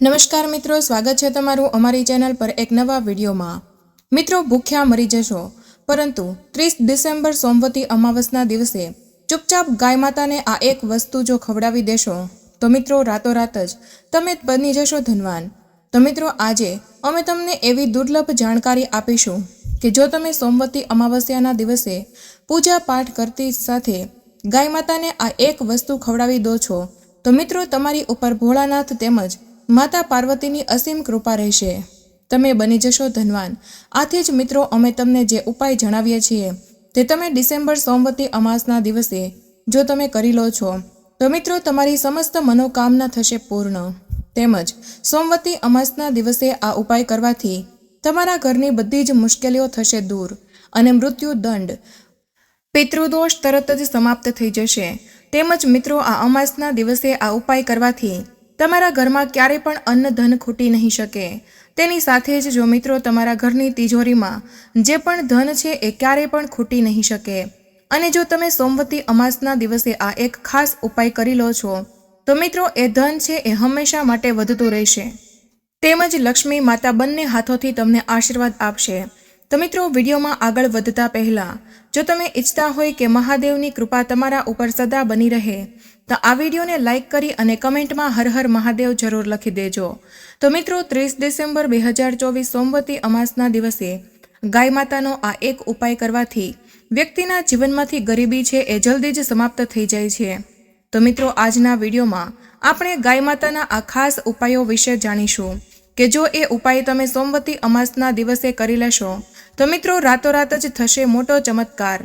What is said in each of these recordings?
નમસ્કાર મિત્રો, સ્વાગત છે તમારું અમારી ચેનલ પર એક નવા વિડીયોમાં. મિત્રો, ભૂખ્યા મરી જશો. પરંતુ ત્રીસ ડિસેમ્બર સોમવતી અમાવસના દિવસે ચૂપચાપ ગાય માતાને આ એક વસ્તુ જો ખવડાવી દેશો, તો મિત્રો, રાતોરાત જ તમે બની જશો ધનવાન. તો મિત્રો, આજે અમે તમને એવી દુર્લભ જાણકારી આપીશું કે જો તમે સોમવતી અમાવસ્યાના દિવસે પૂજા પાઠ કરતી સાથે ગાય માતાને આ એક વસ્તુ ખવડાવી દો છો, તો મિત્રો, તમારી ઉપર ભોળાનાથ તેમજ માતા પાર્વતીની અસીમ કૃપા રહેશે. તમે બની જશો ધનવાન. આથી જ મિત્રો, અમે તમને જે ઉપાય જણાવીએ છીએ, તે તમે ડિસેમ્બર સોમવતી અમાસના દિવસે જો તમે કરી લો છો, તો મિત્રો તમારી સમસ્ત મનોકામના થશે પૂર્ણ. તેમજ સોમવતી અમાસના દિવસે આ ઉપાય કરવાથી તમારા ઘરની બધી જ મુશ્કેલીઓ થશે દૂર અને મૃત્યુ દંડ, પિતૃદોષ તરત જ સમાપ્ત થઈ જશે. તેમજ મિત્રો, આ અમાસના દિવસે આ ઉપાય કરવાથી તમારા ઘરમાં ક્યારેય પણ અન્ન ધન ખૂટી નહીં શકે. તેની સાથે જ જો મિત્રો તમારા ઘરની તિજોરીમાં જે પણ ધન છે એ ક્યારેય પણ ખૂટી નહીં શકે. અને જો તમે સોમવતી અમાસના દિવસે આ એક ખાસ ઉપાય કરી લો છો, તો મિત્રો એ ધન છે એ હંમેશા માટે વધતું રહેશે. તેમજ લક્ષ્મી માતા બંને હાથોથી તમને આશીર્વાદ આપશે. તો મિત્રો વિડીયોમાં આગળ વધતા પહેલાં, જો તમે ઈચ્છતા હોય કે મહાદેવની કૃપા તમારા ઉપર સદા બની રહે તો આ વિડીયોને લાઇક કરી અને કમેન્ટમાં હર હર મહાદેવ જરૂર લખી દેજો. તો મિત્રો, ત્રીસ ડિસેમ્બર બે હજાર ચોવીસ સોમવતી અમાસના દિવસે ગાય માતાનો આ એક ઉપાય કરવાથી વ્યક્તિના જીવનમાંથી ગરીબી છે એ જલ્દી જ સમાપ્ત થઈ જાય છે. તો મિત્રો, આજના વિડીયોમાં આપણે ગાય માતાના આ ખાસ ઉપાયો વિશે જાણીશું કે જો એ ઉપાય તમે સોમવતી અમાસના દિવસે કરી લેશો, તો મિત્રો, રાતોરાત જ થશે મોટો ચમત્કાર.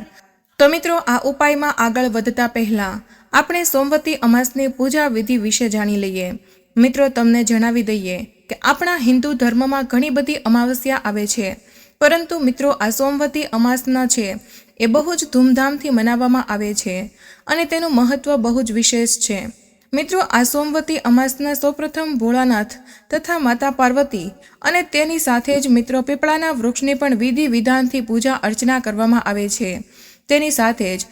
તો મિત્રો, આ ઉપાયમાં આગળ વધતા પહેલા આપણે સોમવતી અમાસની પૂજા વિધિ વિશે જાણી લઈએ. મિત્રો, તમને જણાવી દઈએ કે આપણા હિન્દુ ધર્મમાં ઘણી બધી અમાવસ્યા આવે છે. પરંતુ મિત્રો, આ સોમવતી અમાસના છે એ બહુ જ ધૂમધામથી મનાવવામાં આવે છે અને તેનું મહત્વ બહુ જ વિશેષ છે. મિત્રો, આ સોમવતી અમાસના સૌપ્રથમ ભોળાનાથ તથા માતા પાર્વતી અને તેની સાથે જ મિત્રો, પીપળાના વૃક્ષની પણ વિધિ વિધાનથી પૂજા અર્ચના કરવામાં આવે છે. તેની સાથે જ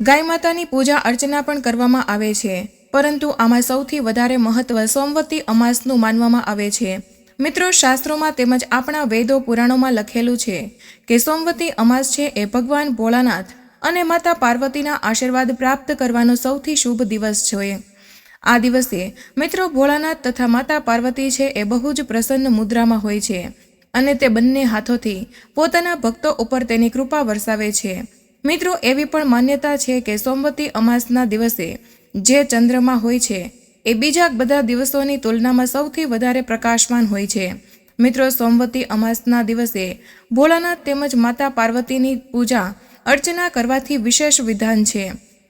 ગાય માતાની પૂજા અર્ચના પણ કરવામાં આવે છે, પરંતુ આમાં સૌથી વધારે મહત્વ સોમવતી અમાસનું માનવામાં આવે છે. મિત્રો, શાસ્ત્રોમાં તેમજ આપણા વેદો પુરાણોમાં લખેલું છે કે સોમવતી અમાસ છે એ ભગવાન ભોળાનાથ અને માતા પાર્વતીના આશીર્વાદ પ્રાપ્ત કરવાનો સૌથી શુભ દિવસ છે. આ દિવસે મિત્રો ભોળાનાથ તથા માતા પાર્વતી છે એ બહુ જ પ્રસન્ન મુદ્રામાં હોય છે અને તે બંને હાથોથી પોતાના ભક્તો ઉપર તેની કૃપા વરસાવે છે. મિત્રો, એવી પણ માન્યતા છે કે સોમવતી અમાસના દિવસે જે ચંદ્રમાં હોય છે, એ બીજા બધા દિવસોની તુલનામાં સૌથી વધારે પ્રકાશમાન હોય છે. મિત્રો, સોમવતી અમાસના દિવસે ભોળાનાથ તેમજ માતા પાર્વતીની પૂજા અર્ચના કરવાથી વિશેષ વિધાન છે.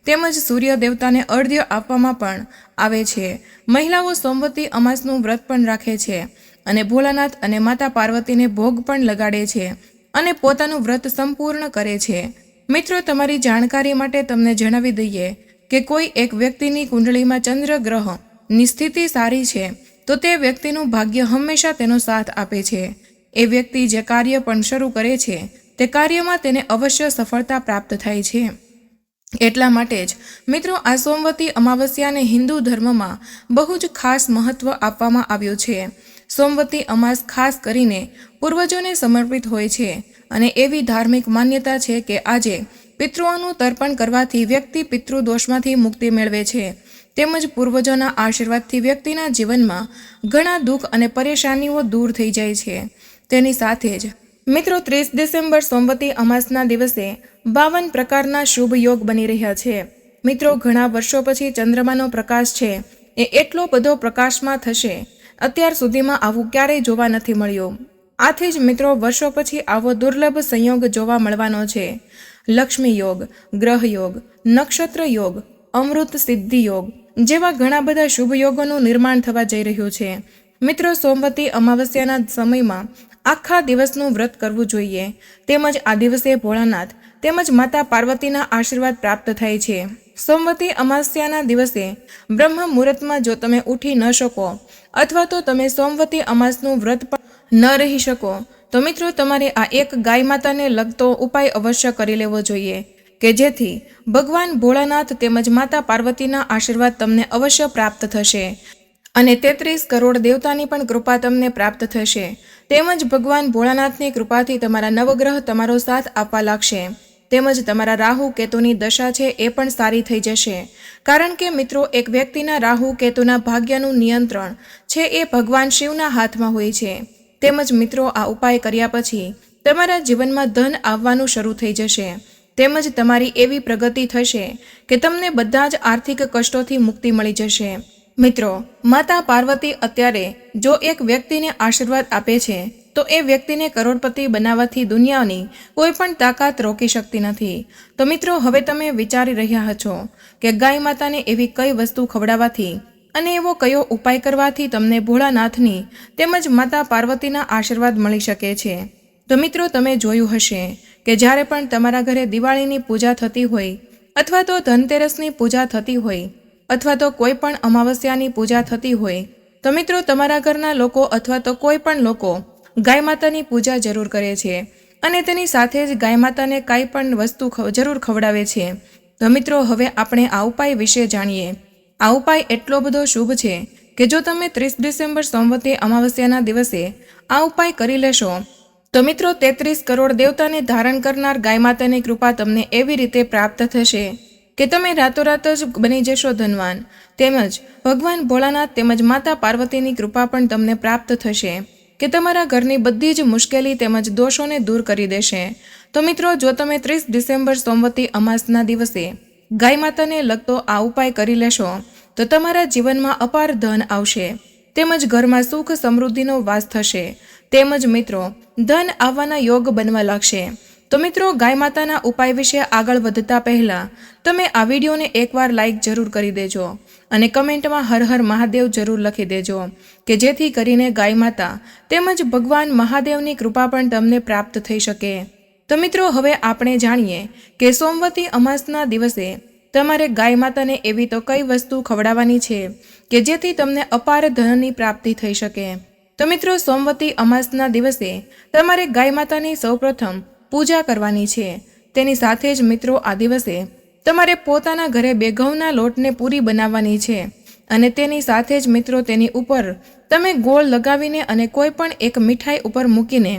તેમજ સૂર્ય દેવતાને અર્ધ્ય આપવામાં પણ આવે છે. મહિલાઓ સોમવતી અમાસનું વ્રત પણ રાખે છે અને ભોળાનાથ અને માતા પાર્વતીને ભોગ પણ લગાડે છે અને પોતાનું વ્રત સંપૂર્ણ કરે છે. મિત્રો, તમારી જાણકારી માટે તમને જણાવી દઈએ કે કોઈ એક વ્યક્તિની કુંડળીમાં ચંદ્ર ગ્રહની સ્થિતિ સારી છે, તો તે વ્યક્તિનું ભાગ્ય હંમેશા તેનો સાથ આપે છે. એ વ્યક્તિ જે કાર્ય પણ શરૂ કરે છે, તે કાર્યમાં તેને અવશ્ય સફળતા પ્રાપ્ત થાય છે. એટલા માટે જ, મિત્રો, આ સોમવતી અમાવસ્યાને હિન્દુ ધર્મમાં બહુ જ ખાસ મહત્વ આપવામાં આવ્યું છે. સોમવતી અમાસ ખાસ કરીને પૂર્વજોને સમર્પિત હોય છે અને એવી ધાર્મિક માન્યતા છે કે આજે પિતૃઓનું તર્પણ કરવાથી વ્યક્તિ પિતૃદોષમાંથી મુક્તિ મેળવે છે. તેમજ પૂર્વજોના આશીર્વાદથી વ્યક્તિના જીવનમાં ઘણા દુઃખ અને પરેશાનીઓ દૂર થઈ જાય છે. તેની સાથે જ મિત્રો, ત્રીસ ડિસેમ્બર સોમવતી અમાસના દિવસે બાવન પ્રકારના શુભ યોગ બની રહ્યા છે. મિત્રો, ઘણા વર્ષો પછી ચંદ્રમાનો પ્રકાશ છે. એ એટલો બધો પ્રકાશમાં થશે. અત્યાર સુધીમાં આવું ક્યારેય જોવા નથી મળ્યું. આથી જ મિત્રો, વર્ષો પછી આવો દુર્લભ સંયોગ જોવા મળવાનો છે. લક્ષ્મી યોગ, ગ્રહ યોગ, નક્ષત્ર યોગ, અમૃત સિદ્ધિ યોગ જેવા ઘણા બધા શુભ યોગોનું નિર્માણ થવા જઈ રહ્યું છે. મિત્રો, સોમવતી અમાવસ્યાના સમયમાં આખા દિવસનું વ્રત કરવું જોઈએ. તેમજ આ દિવસે ભોળાનાથ તેમજ માતા પાર્વતીના આશીર્વાદ પ્રાપ્ત થાય છે. સોમવતી અમાસ્યાના દિવસે બ્રહ્મ મુહૂર્તમાં જો તમે ઉઠી ન શકો અથવા તો તમે સોમવતી અમાસનું વ્રત પણ ન રહી શકો, તો મિત્રો તમારે આ એક ગાય માતાને લગતો ઉપાય અવશ્ય કરી લેવો જોઈએ, કે જેથી ભગવાન ભોળાનાથ તેમજ માતા પાર્વતીના આશીર્વાદ તમને અવશ્ય પ્રાપ્ત થશે. અને તેત્રીસ કરોડ દેવતાની પણ કૃપા તમને પ્રાપ્ત થશે. તેમજ ભગવાન ભોળાનાથની કૃપાથી તમારા નવગ્રહ તમારો સાથ આપવા લાગશે. તેમજ તમારા રાહુ કેતુની દશા છે એ પણ સારી થઈ જશે. કારણ કે મિત્રો, એક વ્યક્તિના રાહુ કેતુના ભાગ્યનું નિયંત્રણ છે એ ભગવાન શિવના હાથમાં હોય છે. તેમજ મિત્રો, આ ઉપાય કર્યા પછી તમારા જીવનમાં ધન આવવાનું શરૂ થઈ જશે. તેમજ તમારી એવી પ્રગતિ થશે કે તમને બધા જ આર્થિક કષ્ટોથી મુક્તિ મળી જશે. મિત્રો, માતા પાર્વતી અત્યારે જો એક વ્યક્તિને આશીર્વાદ આપે છે, તો એ વ્યક્તિને કરોડપતિ બનાવવાથી દુનિયાની કોઈ પણ તાકાત રોકી શકતી નથી. તો મિત્રો, હવે તમે વિચારી રહ્યા છો કે ગાય માતાને એવી કઈ વસ્તુ ખવડાવવાથી અને એવો કયો ઉપાય કરવાથી તમને ભોળાનાથની તેમજ માતા પાર્વતીના આશીર્વાદ મળી શકે છે. તો મિત્રો, તમે જોયું હશે કે જ્યારે પણ તમારા ઘરે દિવાળીની પૂજા થતી હોય અથવા તો ધનતેરસની પૂજા થતી હોય અથવા તો કોઈ પણ અમાવસ્યાની પૂજા થતી હોય, તો મિત્રો તમારા ઘરના લોકો અથવા તો કોઈ પણ લોકો ગાય માતાની પૂજા જરૂર કરે છે અને તેની સાથે જ ગાય માતાને કાંઈ પણ વસ્તુ જરૂર ખવડાવે છે. તો મિત્રો હવે આપણે આ ઉપાય વિશે જાણીએ. આ ઉપાય એટલો બધો શુભ છે કે જો તમે ત્રીસ ડિસેમ્બર સોમવતી અમાવસ્યાના દિવસે આ ઉપાય કરી લેશો, તો મિત્રો તેત્રીસ કરોડ દેવતાને ધારણ કરનાર ગાય માતાની કૃપા તમને એવી રીતે પ્રાપ્ત થશે. કે તમે રાતોરાત જ બની જશો ધનવાન. તેમજ ભગવાન ભોળાનાથ તેમજ માતા પાર્વતીની કૃપા પણ તમને પ્રાપ્ત થશે. કે તમારા ઘરની બધી જ મુશ્કેલી તેમજ દોષોને દૂર કરી દેશે. તો મિત્રો, જો તમે ત્રીસ ડિસેમ્બર સોમવતી અમાસના દિવસે ગાય માતાને લગતો આ ઉપાય કરી લેશો, તો તમારા જીવનમાં અપાર ધન આવશે. તેમજ ઘરમાં સુખ સમૃદ્ધિનો વાસ થશે. તેમજ મિત્રો, ધન આવવાના યોગ બનવા લાગશે. તો મિત્રો, ગાય માતાના ઉપાય વિશે આગળ વધતા પહેલાં તમે આ વિડીયોને એકવાર લાઈક જરૂર કરી દેજો અને કમેન્ટમાં હર હર મહાદેવ જરૂર લખી દેજો કે જેથી કરીને ગાય માતા તેમજ ભગવાન મહાદેવની કૃપા પણ તમને પ્રાપ્ત થઈ શકે. તો મિત્રો, હવે આપણે જાણીએ કે સોમવતી અમાસના દિવસે તમારે ગાય માતાને એવી તો કઈ વસ્તુ ખવડાવવાની છે કે જેથી તમને અપાર ધનની પ્રાપ્તિ થઈ શકે. તો મિત્રો, સોમવતી અમાસના દિવસે તમારે ગાય માતાની સૌપ્રથમ પૂજા કરવાની છે. તેની સાથે જ મિત્રો આ દિવસે તમારે પોતાના ઘરે બે લોટને પૂરી બનાવવાની છે. અને તેની સાથે જ મિત્રો તેની ઉપર તમે ગોળ લગાવીને અને કોઈ પણ એક મીઠાઈ ઉપર મૂકીને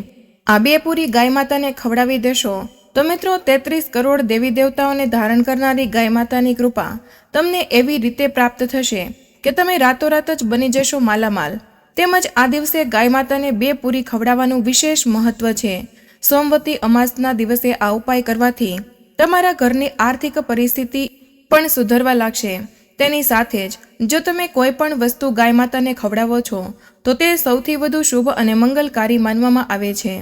આ બે પૂરી ગાય માતાને ખવડાવી દેશો. તો મિત્રો તેત્રીસ કરોડ દેવી દેવતાઓને ધારણ કરનારી ગાય માતાની કૃપા તમને એવી રીતે પ્રાપ્ત થશે કે તમે રાતોરાત જ બની જશો માલામાલ. તેમજ આ દિવસે ગાય માતાને બે પૂરી ખવડાવવાનું વિશેષ મહત્વ છે. સોમવતી અમાસના દિવસે આ ઉપાય કરવાથી તમારા ઘરની આર્થિક પરિસ્થિતિ પણ સુધરવા લાગશે. તેની સાથે જ, જો તમે કોઈ પણ વસ્તુ ગાય માતાને ખવડાવો છો, તો તે સૌથી વધુ શુભ અને મંગલકારી માનવામાં આવે છે.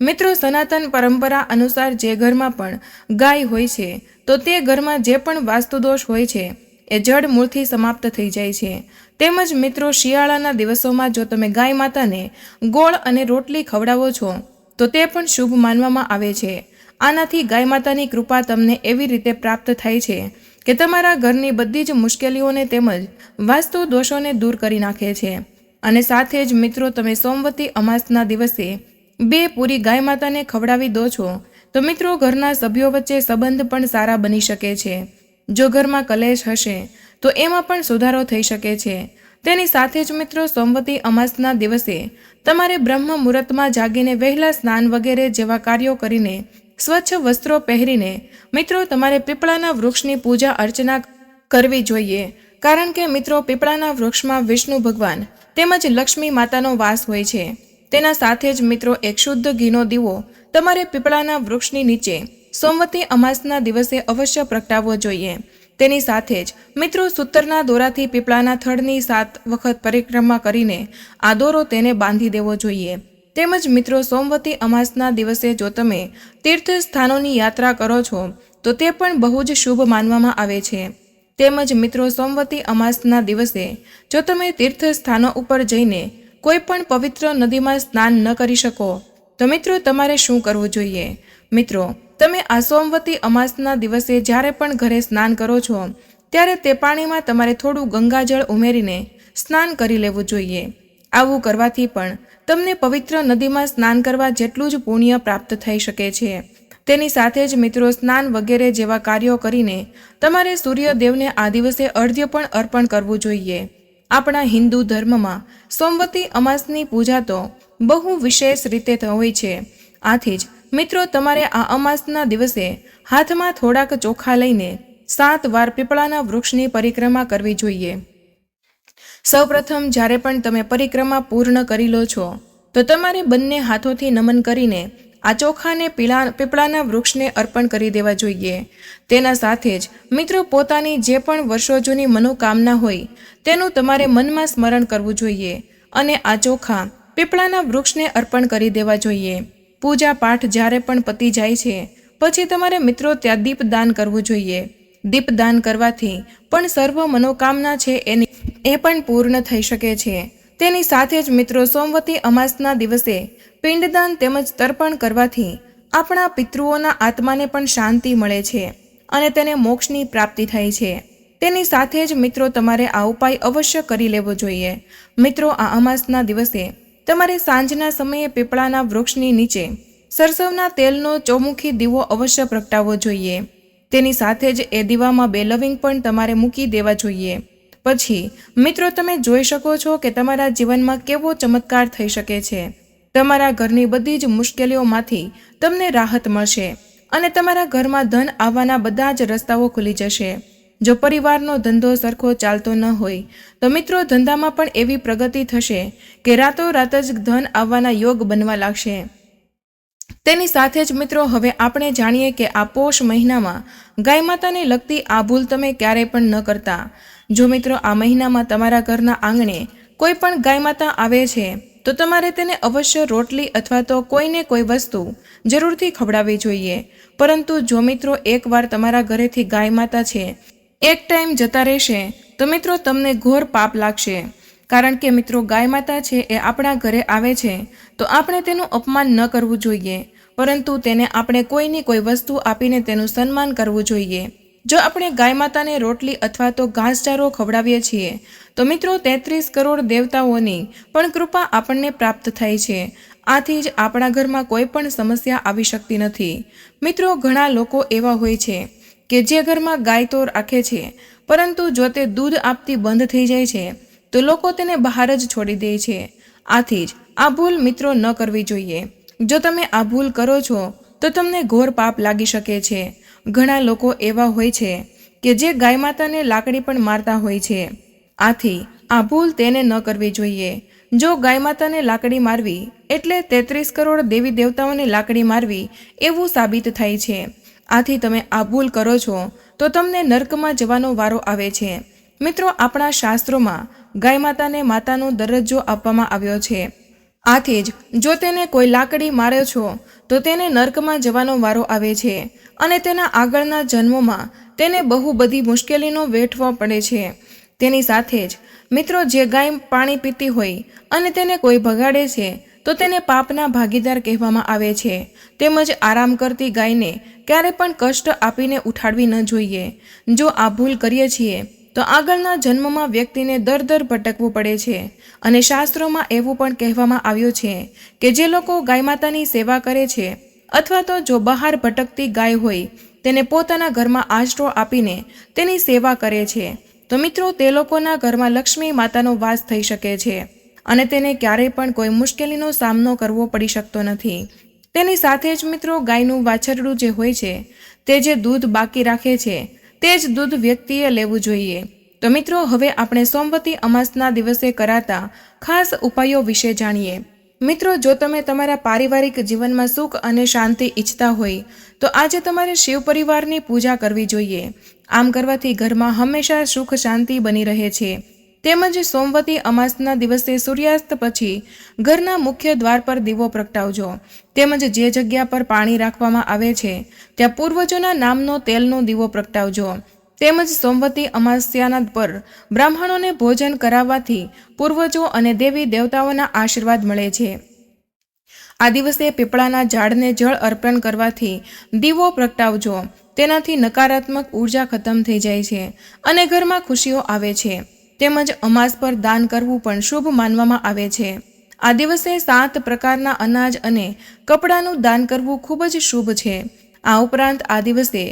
મિત્રો, સનાતન પરંપરા અનુસાર જે ઘરમાં પણ ગાય હોય છે, તો તે ઘરમાં જે પણ વાસ્તુદોષ હોય છે, એ જડ મૂળથી સમાપ્ત થઈ જાય છે. તેમજ મિત્રો, શિયાળાના દિવસોમાં જો તમે ગાય માતાને ગોળ અને રોટલી ખવડાવો છો તો તે પણ શુભ માનવામાં આવે છે. આનાથી ગાય માતાની કૃપા તમને એવી રીતે પ્રાપ્ત થાય છે કે તમારા ઘરની બધી જ મુશ્કેલીઓને તેમજ વાસ્તુ દોષોને દૂર કરી નાખે છે. અને સાથે જ મિત્રો, તમે સોમવતી અમાસના દિવસે બે પૂરી ગાય માતાને ખવડાવી દો છો, તો મિત્રો ઘરના સભ્યો વચ્ચે સંબંધ પણ સારા બની શકે છે. જો ઘરમાં કલેશ હશે, તો એમાં પણ સુધારો થઈ શકે છે. તેની સાથે જ મિત્રો સોમવતી અમાસના દિવસે તમારે બ્રહ્મ મુહૂર્તમાં જાગીને વહેલા સ્નાન વગેરે જેવા કાર્યો કરીને સ્વચ્છ વસ્ત્રો પહેરીને મિત્રો તમારે પીપળાના વૃક્ષની પૂજા અર્ચના કરવી જોઈએ. કારણ કે મિત્રો પીપળાના વૃક્ષમાં વિષ્ણુ ભગવાન તેમજ લક્ષ્મી માતાનો વાસ હોય છે. તેના સાથે જ મિત્રો એક શુદ્ધ ઘીનો દીવો તમારે પીપળાના વૃક્ષની નીચે સોમવતી અમાસના દિવસે અવશ્ય પ્રગટાવવો જોઈએ. તેની સાથે જ મિત્રો સૂતરના દોરાથી પીપળાના થડની સાત વખત પરિક્રમા કરીને આ દોરો તેને બાંધી દેવો જોઈએ. તેમજ મિત્રો સોમવતી અમાસના દિવસે જો તમે તીર્થ સ્થાનોની યાત્રા કરો છો, તો તે પણ બહુ જ શુભ માનવામાં આવે છે. તેમજ મિત્રો સોમવતી અમાસના દિવસે જો તમે તીર્થ સ્થાનો ઉપર જઈને કોઈ પણ પવિત્ર નદીમાં સ્નાન ન કરી શકો, તો મિત્રો તમારે શું કરવું જોઈએ? મિત્રો તમે આ સોમવતી અમાસના દિવસે જ્યારે પણ ઘરે સ્નાન કરો છો, ત્યારે તે પાણીમાં તમારે થોડું ગંગાજળ ઉમેરીને સ્નાન કરી લેવું જોઈએ. આવું કરવાથી પણ તમને પવિત્ર નદીમાં સ્નાન કરવા જેટલું જ પુણ્ય પ્રાપ્ત થઈ શકે છે. તેની સાથે જ મિત્રો, સ્નાન વગેરે જેવા કાર્યો કરીને તમારે સૂર્યદેવને આ દિવસે અર્ધ્ય પણ અર્પણ કરવું જોઈએ. આપણા હિન્દુ ધર્મમાં સોમવતી અમાસની પૂજા તો બહુ વિશેષ રીતે હોય છે. આથી જ મિત્રો, તમારે આ અમાસના દિવસે હાથમાં થોડાક ચોખા લઈને સાત વાર પીપળાના વૃક્ષની પરિક્રમા કરવી જોઈએ. સૌપ્રથમ, જ્યારે પણ તમે પરિક્રમા પૂર્ણ કરી લો છો, તો તમારે બંને હાથોથી નમન કરીને આ ચોખાને પીળા પીપળાના વૃક્ષને અર્પણ કરી દેવા જોઈએ. તેના સાથે જ, મિત્રો, પોતાની જે પણ વર્ષો જૂની મનોકામના હોય, તેનું તમારે મનમાં સ્મરણ કરવું જોઈએ અને આ ચોખા પીપળાના વૃક્ષને અર્પણ કરી દેવા જોઈએ. પૂજા પાઠ જ્યારે પણ પતી જાય છે, પછી તમારે મિત્રો ત્યાં દીપદાન કરવું જોઈએ. દીપદાન કરવાથી પણ સર્વ મનોકામના છે એની, એ પણ પૂર્ણ થઈ શકે છે. તેની સાથે જ મિત્રો સોમવતી અમાસના દિવસે પિંડદાન તેમજ તર્પણ કરવાથી આપણા પિતૃઓના આત્માને પણ શાંતિ મળે છે અને તેને મોક્ષની પ્રાપ્તિ થાય છે. તેની સાથે જ મિત્રો તમારે આ ઉપાય અવશ્ય કરી લેવો જોઈએ. મિત્રો, આ અમાસના દિવસે તમારે સાંજના સમયે પીપળાના વૃક્ષની નીચે સરસવના તેલનો ચોમુખી દીવો અવશ્ય પ્રગટાવવો જોઈએ. તેની સાથે જ એ દીવામાં બે લવિંગ પણ તમારે મૂકી દેવા જોઈએ. પછી, મિત્રો, તમે જોઈ શકો છો કે તમારા જીવનમાં કેવો ચમત્કાર થઈ શકે છે. તમારા ઘરની બધી જ મુશ્કેલીઓમાંથી તમને રાહત મળશે અને તમારા ઘરમાં ધન આવવાના બધા જ રસ્તાઓ ખુલી જશે. જો પરિવારનો ધંધો સરખો ચાલતો ન હોય, તો મિત્રો ધંધામાં પણ એવી પ્રગતિ થશે કે રાતોરાત જ ધન આવવાના યોગ બનવા લાગશે. તેની સાથે જ મિત્રો હવે આપણે જાણીએ કે આ પોષ મહિનામાં ગાય માતાને લગતી આ ભૂલ તમે ક્યારેય પણ ન કરતા. જો મિત્રો આ મહિનામાં તમારા ઘરના આંગણે કોઈ પણ ગાય માતા આવે છે, તો તમારે તેને અવશ્ય રોટલી અથવા તો કોઈને કોઈ વસ્તુ જરૂરથી ખવડાવવી જોઈએ. પરંતુ જો મિત્રો એકવાર તમારા ઘરેથી ગાય માતા છે એક ટાઈમ જતા રહેશે, તો મિત્રો તમને ઘોર પાપ લાગશે. કારણ કે મિત્રો ગાય માતા છે એ આપણા ઘરે આવે છે, તો આપણે તેનું અપમાન ન કરવું જોઈએ. પરંતુ તેને આપણે કોઈની કોઈ વસ્તુ આપીને તેનું સન્માન કરવું જોઈએ. જો આપણે ગાય માતાને રોટલી અથવા તો ઘાસચારો ખવડાવીએ છીએ, તો મિત્રો તેત્રીસ કરોડ દેવતાઓની પણ કૃપા આપણને પ્રાપ્ત થાય છે. આથી જ આપણા ઘરમાં કોઈ પણ સમસ્યા આવી શકતી નથી. મિત્રો ઘણા લોકો એવા હોય છે કે જે ઘરમાં ગાય તો રાખે છે, પરંતુ જો તે દૂધ આપતી બંધ થઈ જાય છે, તો લોકો તેને બહાર જ છોડી દે છે. આથી જ આ ભૂલ મિત્રો ન કરવી જોઈએ. જો તમે આ ભૂલ કરો છો, તો તમને ઘોર પાપ લાગી શકે છે. ઘણા લોકો એવા હોય છે, કે જે ગાય માતાને લાકડી પણ મારતા હોય છે. આથી આ ભૂલ તેને ન કરવી જોઈએ. જો ગાય માતાને લાકડી મારવી, એટલે તેત્રીસ કરોડ દેવી દેવતાઓને લાકડી મારવી, એવું સાબિત થાય છે. આથી તમે આ ભૂલ કરો છો, તો તમને નર્કમાં જવાનો વારો આવે છે. મિત્રો, આપણા શાસ્ત્રોમાં ગાય માતાને માતાનો દરજ્જો આપવામાં આવ્યો છે. આથી જ, જો તેને કોઈ લાકડી માર્યો છો, તો તેને નર્કમાં જવાનો વારો આવે છે અને તેના આગળના જન્મોમાં તેને બહુ બધી મુશ્કેલીનો વેઠવો પડે છે. તેની સાથે જ, મિત્રો, જે ગાય પાણી પીતી હોય અને તેને કોઈ ભગાડે છે તો તેને પાપના ભાગીદાર કહેવામાં આવે છે. તેમજ આરામ કરતી ગાયને ક્યારે પણ કષ્ટ આપીને ઉઠાડવી ન જોઈએ. જો આ ભૂલ કરીએ છીએ, તો આગળના જન્મમાં વ્યક્તિને દર દર ભટકવું પડે છે. અને શાસ્ત્રોમાં એવું પણ કહેવામાં આવ્યું છે કે જે લોકો ગાય માતાની સેવા કરે છે, અથવા તો જો બહાર ભટકતી ગાય હોય, તેને પોતાના ઘરમાં આશરો આપીને તેની સેવા કરે છે. તો મિત્રો, તે લોકોના ઘરમાં લક્ષ્મી માતાનો વાસ થઈ શકે છે. અને તેને ક્યારેય પણ કોઈ મુશ્કેલીનો સામનો કરવો પડી શકતો નથી. તેની સાથે જ મિત્રો ગાયનું વાછરડું જે હોય છે, તે જે દૂધ બાકી રાખે છે, તે જ દૂધ વ્યક્તિએ લેવું જોઈએ. તો મિત્રો, હવે આપણે સોમવતી અમાસના દિવસે કરાતા ખાસ ઉપાયો વિશે જાણીએ. મિત્રો, જો તમે તમારા પારિવારિક જીવનમાં સુખ અને શાંતિ ઈચ્છતા હોય, તો આજે તમારે શિવ પરિવારની પૂજા કરવી જોઈએ. આમ કરવાથી ઘરમાં હંમેશા સુખ શાંતિ બની રહે છે. તેમજ સોમવતી અમાસના દિવસે સૂર્યાસ્ત પછી ઘરના મુખ્ય દ્વાર પર દીવો પ્રગટાવજો. તેમજ જે જગ્યા પર પાણી રાખવામાં આવે છે, ત્યાં પૂર્વજોના નામનો તેલનો દીવો પ્રગટાવજો. તેમજ સોમવતી અમાસ્યાના પર બ્રાહ્મણોને ભોજન કરાવવાથી પૂર્વજો અને દેવી દેવતાઓના આશીર્વાદ મળે છે. આ દિવસે પીપળાના ઝાડને જળ અર્પણ કરવાથી દીવો પ્રગટાવજો. તેનાથી નકારાત્મક ઊર્જા ખતમ થઈ જાય છે અને ઘરમાં ખુશીઓ આવે છે. તેમજ અમાસ પર દાન કરવું પણ શુભ માનવામાં આવે છે. આ દિવસે સાત પ્રકારના અનાજ અને કપડાનું દાન કરવું ખૂબ જ શુભ છે. આ ઉપરાંત આ દિવસે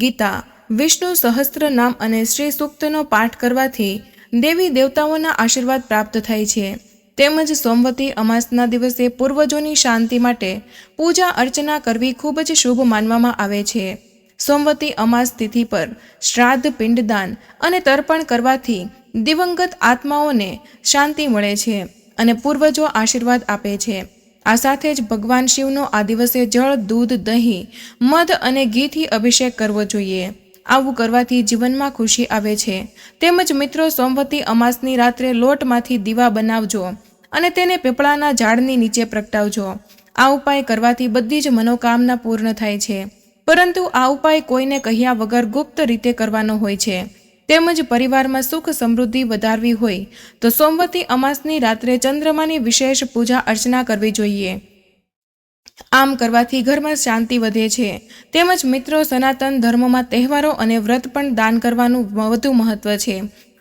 ગીતા, વિષ્ણુ સહસ્ત્ર નામ અને શ્રી સૂક્તનો પાઠ કરવાથી દેવી દેવતાઓના આશીર્વાદ પ્રાપ્ત થાય છે. તેમજ સોમવતી અમાસના દિવસે પૂર્વજોની શાંતિ માટે પૂજા અર્ચના કરવી ખૂબ જ શુભ માનવામાં આવે છે. સોમવતી અમાસ તિથિ પર શ્રાદ્ધ, પિંડદાન અને તર્પણ કરવાથી દિવંગત આત્માઓને શાંતિ મળે છે અને પૂર્વજો આશીર્વાદ આપે છે. આ સાથે જ ભગવાન શિવનો આ દિવસે જળ, દૂધ, દહીં, મધ અને ઘીથી અભિષેક કરવો જોઈએ. આવું કરવાથી જીવનમાં ખુશી આવે છે. તેમજ મિત્રો, સોમવતી અમાસની રાત્રે લોટમાંથી દીવા બનાવજો અને તેને પીપળાના ઝાડની નીચે પ્રગટાવજો. આ ઉપાય કરવાથી બધી જ મનોકામના પૂર્ણ થાય છે. પરંતુ આ ઉપાય કોઈને કહ્યા વગર ગુપ્ત રીતે કરવાનો હોય છે. તેમજ પરિવારમાં સુખ સમૃદ્ધિ વધારવી હોય, તો સોમવતી અમાસની રાત્રે ચંદ્રમાની વિશેષ પૂજા અર્ચના કરવી જોઈએ. આમ કરવાથી ઘરમાં શાંતિ વધે છે. તેમજ મિત્રો સનાતન ધર્મમાં તહેવારો અને વ્રત પણ દાન કરવાનું વધુ મહત્વ છે.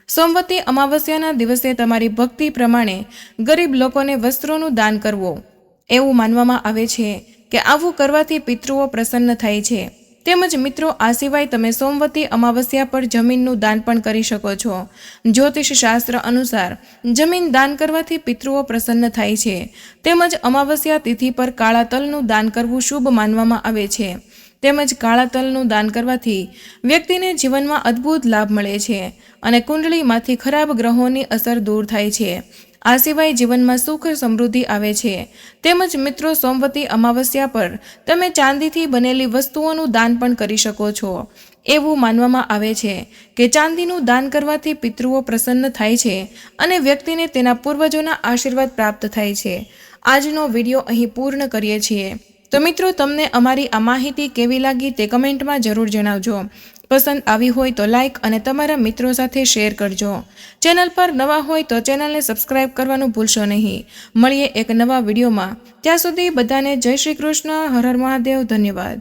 સોમવતી અમાવસ્યાના દિવસે તમારી ભક્તિ પ્રમાણે ગરીબ લોકોને વસ્ત્રોનું દાન કરવું. એવું માનવામાં આવે છે કે આવું કરવાથી પિતૃઓ પ્રસન્ન થાય છે. તેમજ મિત્રો, આ સિવાય તમે સોમવતી અમાવસ્યા પર જમીનનું દાન પણ કરી શકો છો. જ્યોતિષ શાસ્ત્ર અનુસાર, જમીન દાન કરવાથી પિતૃઓ પ્રસન્ન થાય છે. તેમજ અમાવસ્યા તિથિ પર કાળા તલનું દાન કરવું શુભ માનવામાં આવે છે. તેમજ કાળા તલનું દાન કરવાથી વ્યક્તિને જીવનમાં અદ્ભુત લાભ મળે છે અને કુંડળીમાંથી ખરાબ ગ્રહોની અસર દૂર થાય છે. આ સિવાય જીવનમાં સુખ, સમૃદ્ધિ આવે છે. તેમજ મિત્રો, સોમવતી અમાવસ્યા પર તમે ચાંદીથી બનેલી વસ્તુઓનું દાન પણ કરી શકો છો. એવું માનવામાં આવે છે કે ચાંદીનું દાન કરવાથી પિતૃઓ પ્રસન્ન થાય છે અને વ્યક્તિને તેના પૂર્વજોના આશીર્વાદ પ્રાપ્ત થાય છે. આજનો વીડિયો અહીં પૂર્ણ કરીએ છીએ. તો મિત્રો, તમને અમારી આ માહિતી કેવી લાગી તે કમેન્ટમાં જરૂર જણાવજો. પસંદ આવી હોય તો લાઈક અને તમારા મિત્રો સાથે શેર કરજો. ચેનલ પર નવા હોય તો ચેનલને સબસ્ક્રાઇબ કરવાનું ભૂલશો નહીં. મળીએ એક નવા વિડીયોમાં ત્યાં સુધી બધાને જય શ્રી કૃષ્ણ, હર હર મહાદેવ, ધન્યવાદ.